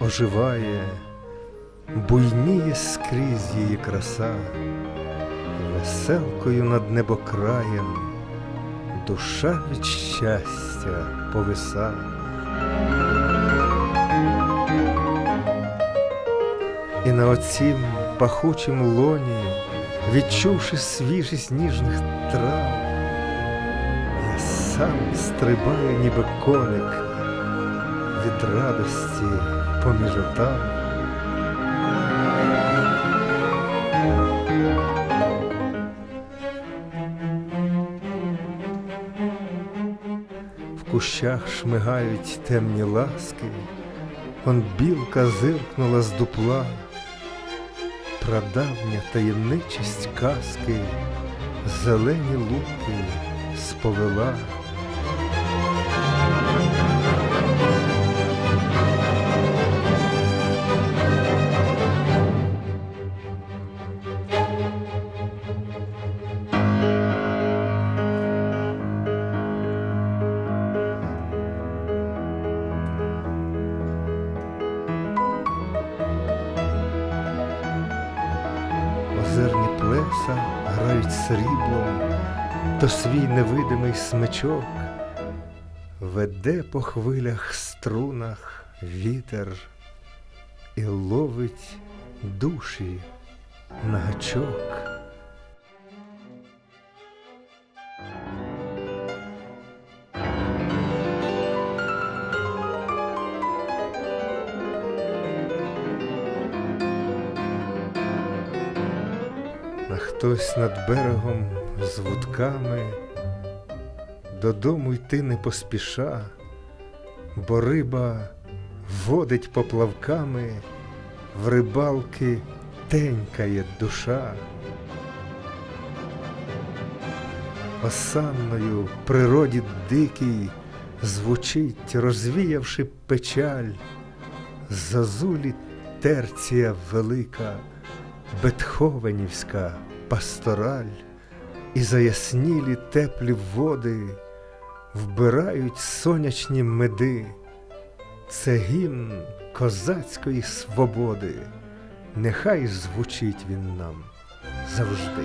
оживає, буйніє скрізь її краса, веселкою над небокраєм, душа від щастя повиса. І на оцім пахучім лоні, відчувши свіжість ніжних трав, я сам стрибаю, ніби коник радості поміж отам. В кущах шмигають темні ласки, он білка зиркнула з дупла, прадавня таємничість казки, зелені луки сповела. Озерні плеса грають сріблом, то свій невидимий смичок веде по хвилях струнах вітер і ловить душі на гачок. Хтось над берегом з вудками. Додому йти не поспіша, бо риба водить поплавками, в рибалки тенькає душа. Осанною природі дикій звучить, розвіявши печаль, зазулі терція велика, Бетховенівська пастораль, і заяснілі теплі води вбирають сонячні меди. Це гімн козацької свободи, нехай звучить він нам завжди.